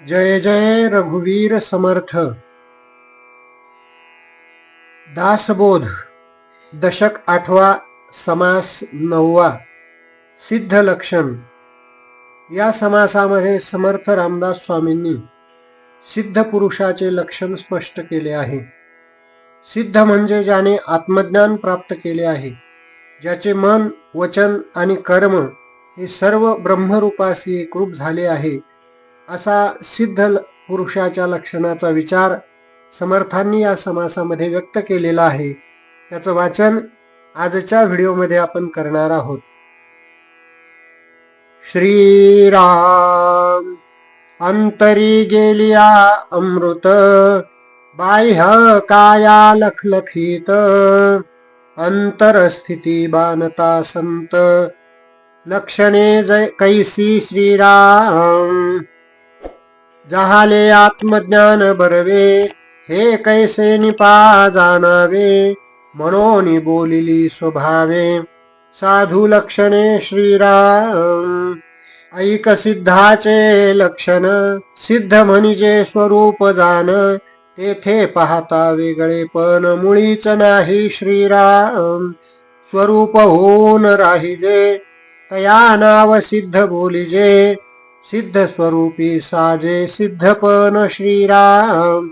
जय जय रघुवीर समर्थ। दासबोध दशक आठवा समास नववा सिद्ध लक्षण। या समासामध्ये समर्थ रामदास स्वामींनी सिद्ध पुरुषाचे लक्षण स्पष्ट केले आहे. सिद्ध म्हणजे ज्याने आत्मज्ञान प्राप्त केले आहे ज्याचे मन वचन आणि कर्म हे सर्व ब्रह्मरूपाशी एकरूप झाले आहे असा सिद्ध ल- पुरुषाच्या लक्षणाचा विचार समर्थांनी या समासामध्ये व्यक्त केलेला आहे. त्याचं वाचन आजच्या व्हिडिओमध्ये आपण करणार आहोत. श्रीराम अंतरी गेलिया अमृत बाह्य काया लखलखित अंतरस्थिती बानता संत लक्षणे जय कैसी श्रीराम। जहाले आत्मज्ञान बरवे हे कैसे निपा जाणावे? म्हणून बोलिली स्वभावे साधू लक्षणे श्रीराम। ऐक सिद्धाचे लक्षण सिद्ध म्हणजे स्वरूप जाण। तेथे पाहता वेगळे पण मुळीच नाही श्रीराम। स्वरूप होऊन राहिजे तया नाव सिद्ध बोलिजे। सिद्ध स्वरूपी साजे सिद्धपन श्रीराम.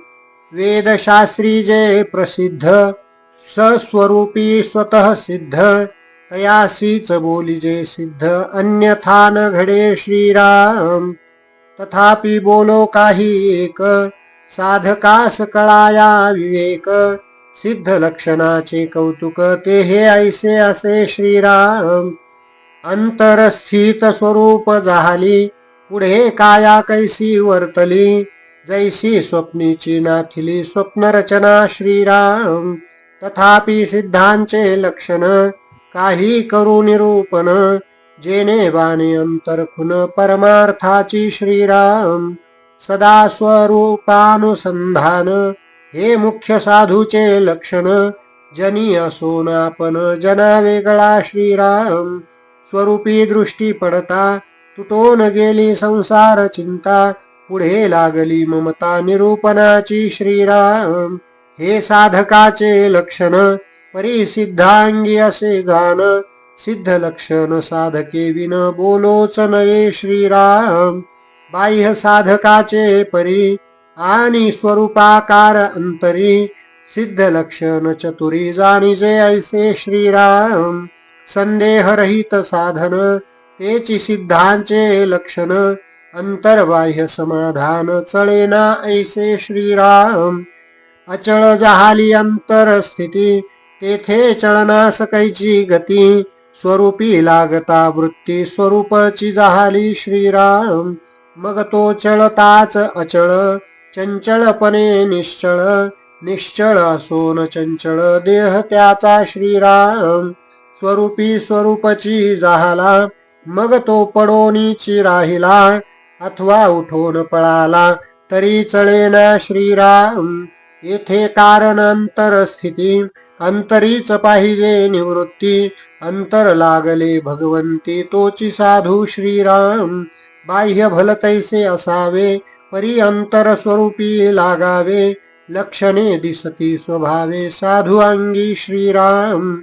वेदशास्त्री जे प्रसिद्ध सस्वरूपी स्वतः सिद्ध तयासीच बोलिजे सिद्ध अन्यथा न घडे श्रीराम. तथापि बोलो काही एक साधकास कळाया विवेक सिद्ध लक्षणाचे कौतुक ते हे ऐसे असे श्रीराम. अंतरस्थित स्वरूप जाहली पुढे काया कैसी वर्तली? जैसी स्वप्नीची नाथिली स्वप्नरचना श्रीराम तथापि सिद्धांचे लक्षण काही करू निरूपण जेने बाणे अंतरखुन परमार्थाची श्रीराम सदा स्वरूपानुसंधान हे मुख्य साधूचे लक्षण जनी असोनापन आपण जना वेगळा श्रीराम स्वरूपी दृष्टी पडता तुटून गेली संसार चिंता पुढे लागली ममता निरूपणाची श्रीराम. हे साधकाचे लक्षण परिसिद्धांगी असे गान सिद्ध लक्षण साधके विन बोलोच नये श्रीराम. बाह्य साधकाचे परी आणि स्वरूपाकार अंतरी. सिद्ध लक्षण चतुरी जाणीजे ऐसे श्रीराम. संदेहरहित साधन तेची सिद्धांचे लक्षण अंतर्बाह्य समाधान चळेना ऐसे श्रीराम. अचळ जहाली अंतर स्थिती तेथे चळनास कैची गती स्वरूपी लागता वृत्ती स्वरूपची जहाली श्रीराम. मग तो चळताच अचळ चंचळपणे निश्चळ निश्चळ सोन चंचळ देह त्याचा श्रीराम. स्वरूपी स्वरूपची जहाला मग तो पडोनीची राहिला अथवा उठून पळाला तरी चळेना श्रीराम. येथे कारण अंतर स्थिती अंतरीच पाहिजे निवृत्ती अंतर लागले भगवंती तोची साधू श्रीराम. बाह्य भलतैसे असावे परी अंतर स्वरूपी लागावे लक्षणे दिसती स्वभावे साधू अंगी श्रीराम.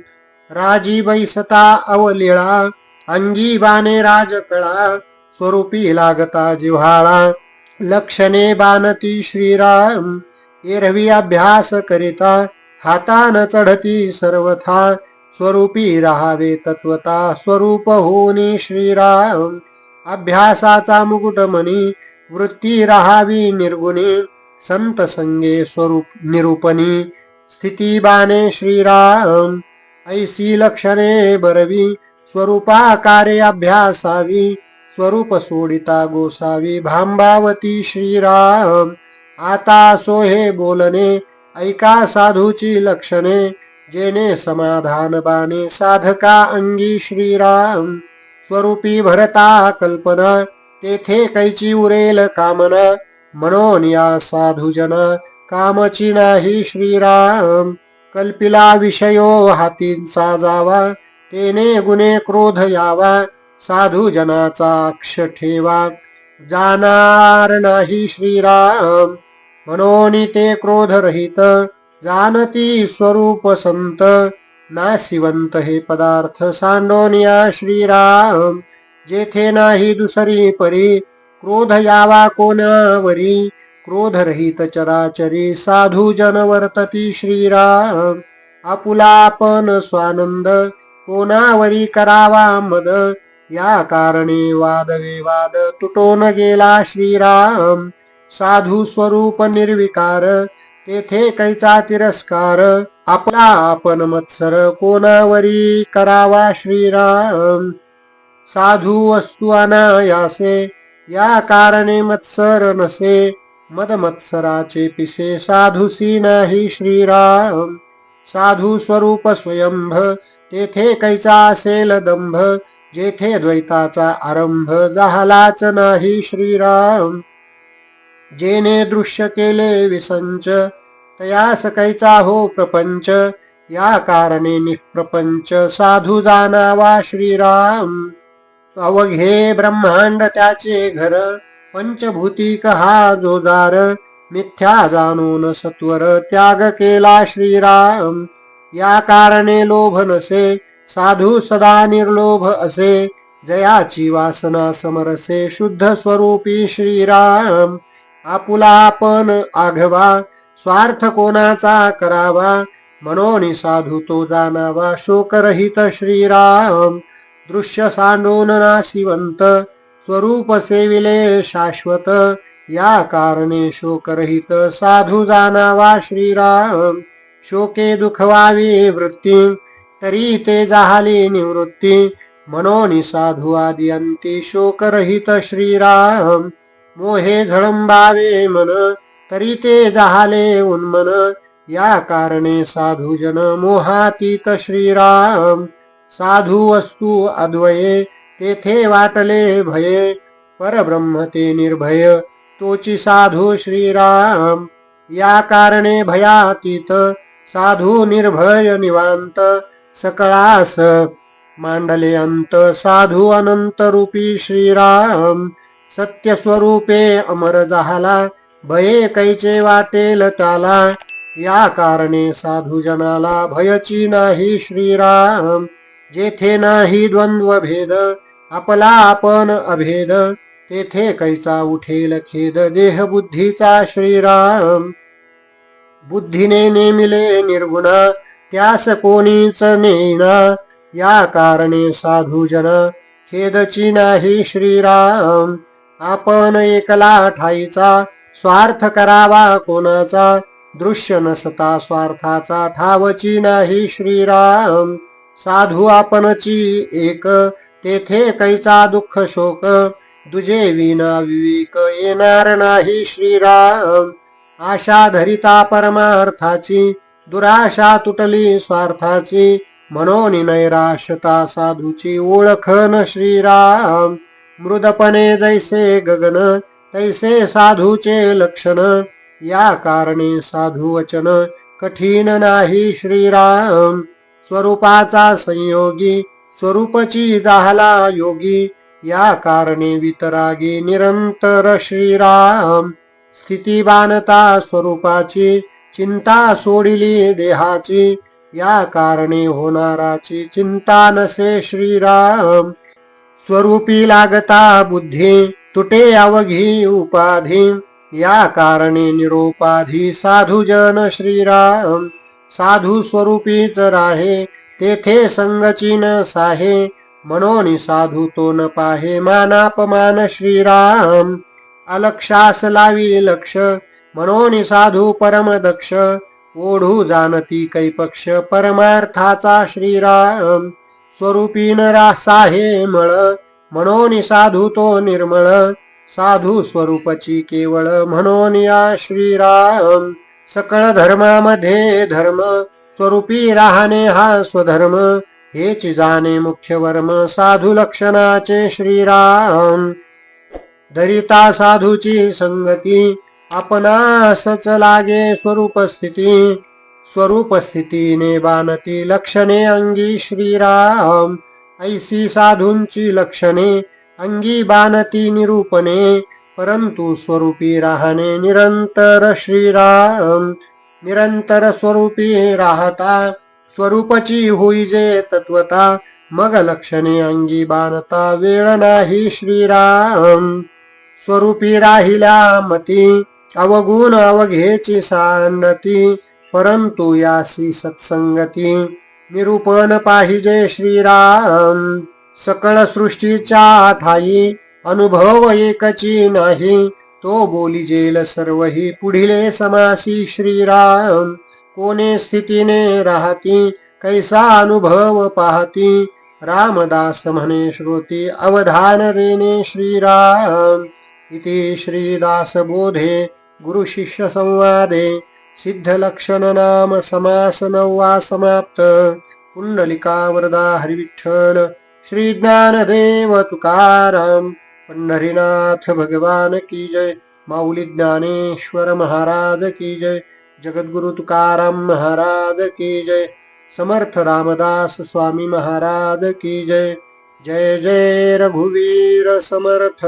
राजी बैसता अवलिळा अंगी राजकळा स्वरूपी लागता जिव्हाळा लक्षणे बानती श्रीराम एरवी अभ्यास करिता हातान चढती सर्वथा स्वरूपी राहावे तत्वता स्वरूप होनी श्रीराम अभ्यासाचा मुकुटमणी वृत्ती राहावी निर्गुणी संत संगे स्वरूप निरूपणी स्थिती बाने श्रीराम ऐसी लक्षणे बरवी स्वरूपाकारे अभ्यासावी स्वरूप सोडिता गोसावी भांबावती श्रीराम। आता सोहे बोलणे ऐका साधूची लक्षणे जेने समाधान बाने साधका अंगी श्रीराम। स्वरूपी भरता कल्पना तेथे कैची उरेल कामना म्हणून या साधुजना कामची नाही श्रीराम। कल्पिला विषयो हातींचा जावा तेने गुणे क्रोध यावा साधू जनाचा अक्ष ठेवा जाणार नाही श्रीराम म्हणून ते क्रोधरहित जानती स्वरूप संत। नाशिवंत हे पदार्थ सांडोनिया श्रीराम जेथे नाही दुसरी परी। क्रोध यावा कोणावरी क्रोधरहित चराचरी साधू जन वर्तती श्रीराम। आपुलापन स्वानंद कोणावरी करावा मद या कारणे वादविवाद तुटून गेला श्रीराम. साधू स्वरूप निर्विकार तेथे कैचा तिरस्कार. आपला आपण मत्सर कोणावरी करावा श्रीराम? साधू वस्तू अनायासे या कारणे मत्सर नसे. मद मत्सराचे पिसे साधुसी नाही श्रीराम. साधू स्वरूप स्वयंभ तेथे कैचा असेल दंभ जेथे द्वैताचा आरंभ झालाच नाही श्रीराम. जेने दृश्य केले विसंच तयास कैचा हो प्रपंच या कारणे निप्रपंच साधू जाणावा श्रीराम. अवघे ब्रह्मांड त्याचे घर पंचभूतिक हा जोजार मिथ्या जाणून सत्वर त्याग केला श्रीराम. या कारणे लोभ नसे साधू सदा निर्लोभ असे. जयाची वासना समरसे शुद्ध स्वरूपी श्रीराम. आपुला आपण आघवा स्वार्थ कोणाचा करावा? मनोनी साधू तो जाणावा शोकरहित श्रीराम. दृश्य सांडून नाशिवंत स्वरूप सेविले शाश्वत. या कारणे शोकरहित साधू जाणावा श्रीराम. शोके दुखवावी वृत्ती तरी ते जाहली निवृत्ती. मनोनी साधू आदियंती शोकरहित श्रीराम मोहे झळंबावे मन तरी ते जाहले उन्मन. या कारणे साधूजन मोहातीत श्रीराम साधू वस्तू अद्वये तेथे वाटले भये. परब्रह्म ते निर्भय तोची साधू श्रीराम. या कारणे भयातीत साधू निर्भय निवांत सकळास मांडले अंत साधू अनंत रूपी श्रीराम सत्य स्वरूपे अमर झाला भये कैचे वाटेल त्याला या कारणे साधू जनाला भयची नाही श्रीराम जेथे नाही द्वंद्व भेद आपला आपण अभेद तेथे कैचा उठेल खेद देह बुद्धीचा श्रीराम. बुद्धीने नेमिले निर्गुण त्यास कोणीच नेणा या कारणे साधूजन खेदची नाही श्रीराम. आपण एकला ठाईचा स्वार्थ करावा कोणाचा? दृश्य नसता स्वार्थाचा ठावची नाही श्रीराम. साधू आपणची एक तेथे कैचा दुःख शोक. दुजे विना विवेक येणार नाही श्रीराम. आशा धरिता परमार्थाची दुराशा तुटली स्वार्थाची मनोनी नैराश्यता साधूची ओळखन श्रीराम. मृदपणे जैसे गगन तैसे साधूचे लक्षण या कारणे साधू वचन कठीण नाही श्रीराम. स्वरूपाचा संयोगी स्वरूपची जाहला योगी या कारणे वितरागी निरंतर श्रीराम. स्थितीबानता स्वरूपाची चिंता सोडिली देहाची या कारणे होणाराची चिंता नसे श्रीराम. स्वरूपी लागता बुद्धी तुटे अवघी उपाधी या कारणे निरोपाधी साधू जन श्रीराम. साधू स्वरूपीच राहे तेथे संगची न साहे मनोनी साधू तो न पाहे मानापमान श्रीराम. अलक्षास लावी लक्ष. मनोनी साधू परम दक्ष. ओढू जाणती कैपक्ष परमार्थाचा श्रीराम. स्वरूपी रासा हे मळ. म्हणून साधू तो निर्मळ. साधू स्वरूपची केवळ म्हणून या श्रीराम. सकळ धर्मामध्ये धर्म. स्वरूपी राहणे हा स्वधर्म. हेच जाणे मुख्य वर्म. साधू लक्षणाचे श्रीराम. धरिता साधूची संगती आपणासच लागे स्वरूप स्थिती. स्वरूप स्थितीने बाणती लक्षणे अंगी श्रीराम. ऐसी साधूंची लक्षणे अंगी बाणती निरूपणे. परंतु स्वरूपी राहणे निरंतर श्रीराम. निरंतर स्वरूपी राहता स्वरूपची होई जे तत्वता. मग लक्षणे अंगी बाणता वेळ नाही श्रीराम. स्वरूपी राहिल्या मती अवगुण अवघेची सान्नती परंतु यासी सत्संगती निरूपण पाहिजे श्रीराम. सकळ सृष्टीच्या ठाई अनुभव एकची नाही. तो बोलिजेल सर्वही पुढिले समासी श्रीराम. कोणे स्थितीने राहती कैसा अनुभव पाहती? रामदास म्हणे श्रोती अवधान देणे श्रीराम. इति श्रीदासबोधे गुरुशिष्यसंवादे सिद्धलक्षणनाम शिष्य नाम समास समाप्त पुंडलिका हरिविठ्ठल श्रीज्ञानदेव तुकाराम पंढरीनाथ भगवान की जय माऊली ज्ञानेश्वर महाराज की जय जगद्गुरु तुकाराम महाराज की जय समर्थ रामदास स्वामी महाराज की जय जय जय रघुवीर समर्थ।